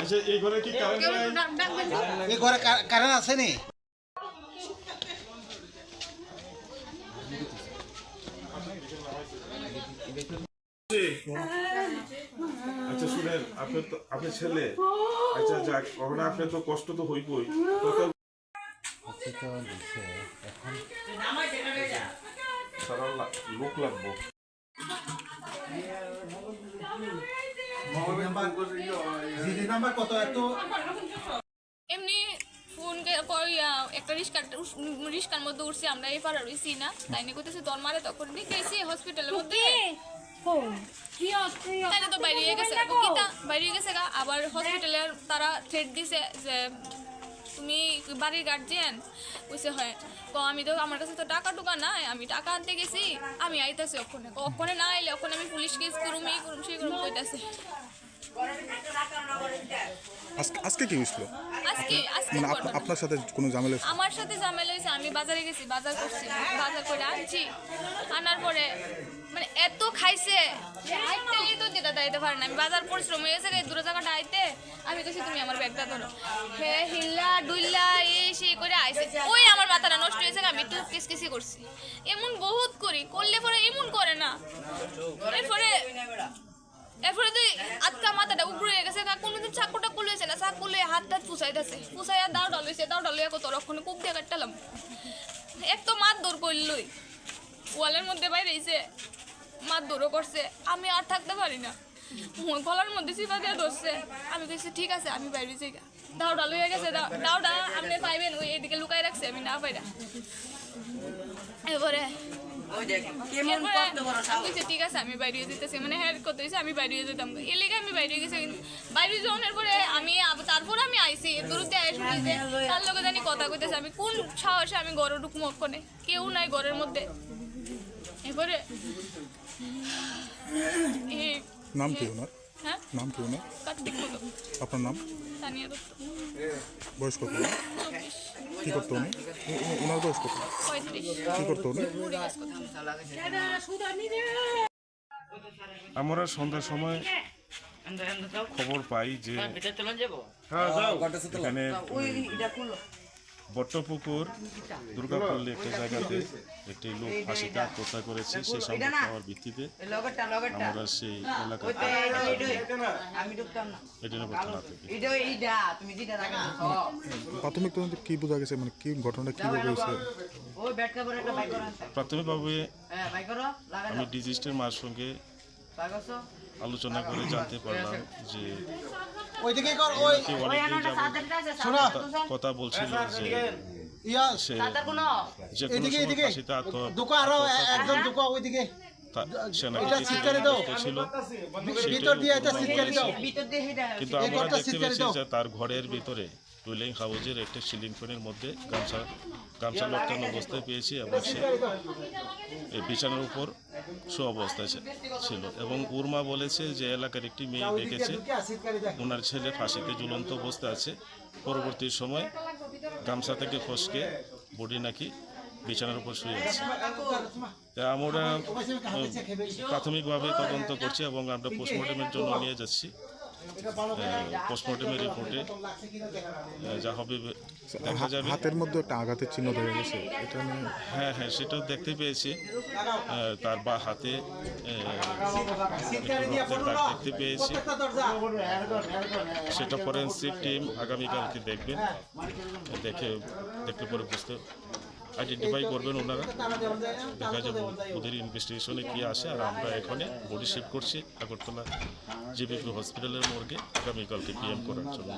আচ্ছা এই ঘরে কি কারেন্ট এই ঘরে কারেন্ট আছে নি? আচ্ছা শুনেন আপনার তো আপনার ছেলে। আচ্ছা যাক কখনো আপনার তো কষ্ট তো হইবই। কত সারা লা- লোক লাগবো। নাম্বার কত? এত এমনি ফোন করিয়া একটা রিস্কার রিস্কার মধ্যে উঠছি আমরা এই পাড়া রইছি না। তাই নিয়ে করতেছে তোর মারে তখন গেছি হসপিটালের মধ্যে তাই তো বাইরে গেছে। বাইরে গেছে গা আবার হসপিটালের তারা থ্রেট দিছে যে তুমি বাড়ির গার্জিয়ান কইছে হয়। ক আমি তো আমার কাছে তো টাকা টুকা নাই আমি টাকা আনতে গেছি আমি আইতাছি ওখানে। ওখানে না আইলে ওখানে আমি পুলিশ কেস করুম এই করুম সেই করুম কইতাছে। আজকে কি হয়েছিল মানে। আপনার সাথে কোনো ঝামেলা আমার সাথে ঝামেলা হয়েছে আমি বাজারে গেছি বাজার করছি বাজার করে আনছি। আনার পরে মানে এত খাইছে আইতেই তো যেটা দাইতে পারে না। আমি বাজার পরিশ্রম হয়ে গেছে দূরে জায়গাটা আইতে, আমি কইছি তুমি আমার ব্যাগটা ধরো। হে হিল্লা, ডুইল্লা এই সেই করে আইছে। ওই আমার মাথাটা নষ্ট হয়েছে আমি একটু কিসকিসি করছি। এমন বহুত করি, করলে পরে এমন করে না। এরপরে এরপরে তুই আটকা মাথাটা উপরে হয়ে গেছে কোনোদিন চাকুটা কুলেছে না, চাকু লয়ে হাত টাত ফুসাইতেছে। ফুসাইয়া দাও ডালইছে দাও ডালইয়া কত রক্ষণে কূপ দিয়ে কাটলাম এক তো মাত দৌড় করলই। ওয়ালের মধ্যে বাইরে এসে দৌড়ও করছে। আমি আর থাকতে পারি না। গলার মধ্যে চিপা দিয়ে ধরছে। আমি কইছি ঠিক আছে আমি বাইরে যাই গা। দাও ডাল হয়ে গেছে দাও দাওটা আপনি পাইবেন ওই এদিকে লুকাই রাখছে আমি না পাইরা। এবারে ঠিক আছে আমি বাইরে যেতেছি। মানে হ্যাঁ কত হয়েছে আমি বাইরে যেতাম এর লেগে আমি বাইরে গেছি কিন্তু বাইরে যাওয়ার পরে আমি তারপর আমি আইছি দূরতে আই শুনিতে তার লগে জানি কথা কইতেছে। আমি কোন সাহসে আমি ঢুকবো ওখানে কেউ নাই ঘরের মধ্যে। এই নাম কি ওনার? হ্যাঁ? নাম কি ওনার? কার্তিক আপনার নাম? তানিয়া দত্ত। বয়স কত কি করতো উনি? ওনার বয়স কত? কি করতো উনি? আমরা সন্ধ্যার সময় খবর পাই যে এখানে বট্টপুকুর দুর্গাপল্লী একটা জায়গাতে একটি লোক ফাঁসিতে আত্মহত্যা করেছে সেই সংবাদ পাওয়ার ভিত্তিতে আমরা সেই এলাকাতে যেটা রাখা প্রাথমিক তদন্তে কি বোঝা গেছে? মানে কি ঘটনাটা কীভাবে হয়েছে? প্রাথমিকভাবে হ্যাঁ আমি ডিজিস্টের মার সঙ্গে আলোচনা করে জানতে পারলাম যে ওইদিকে কর ওই শোনা। কথা বলছিল যে ইয়া সে সাদার কোনো। যে এদিকে এদিকে। দুকো আরও একজন দুকো ওইদিকে। এটা দাও। ভিতর দিয়ে এটা দাও। কিন্তু আমরা ঘরটা দেখতে সিটকারি যে তার ঘরের ভিতরে টুইলিং হাউজের একটা সিলিং ফ্যানের মধ্যে গামছা গামছা লটকানো অবস্থায় পেয়েছি এবং সে এই বিছানার উপর শো অবস্থায় ছিল এবং উর্মা বলেছে যে এলাকার একটি মেয়ে দেখেছে ওনার ছেলে ফাঁসিতে ঝুলন্ত অবস্থায় আছে। পরবর্তী সময় গামছা থেকে ফসকে বডি নাকি বিছানার উপর শুয়ে আছে। আমরা প্রাথমিকভাবে তদন্ত করছি এবং আমরা পোস্টমর্টমের জন্য নিয়ে যাচ্ছি। পোস্টমর্টমের রিপোর্টে যা হবে দেখা যাবে। হাতের মধ্যে একটা আঘাতের চিহ্ন দেখা গেছে এটা হ্যাঁ হ্যাঁ সেটাও দেখতে পেয়েছি। তার বা হাতে দেখতে পেয়েছি। সেটা ফরেন্সিক টিম আগামীকালকে দেখবেন দেখে দেখলে পরে বুঝতে আইডেন্টিফাই করবেন ওনারা। দেখা যাবে ওদের ইনভেস্টিগেশনে কী আসে আর আমরা এখানে বডি শিফট করছি আগরতলা জিবিপি হসপিটালের মর্গে আগামীকালকে পিএম করার জন্য।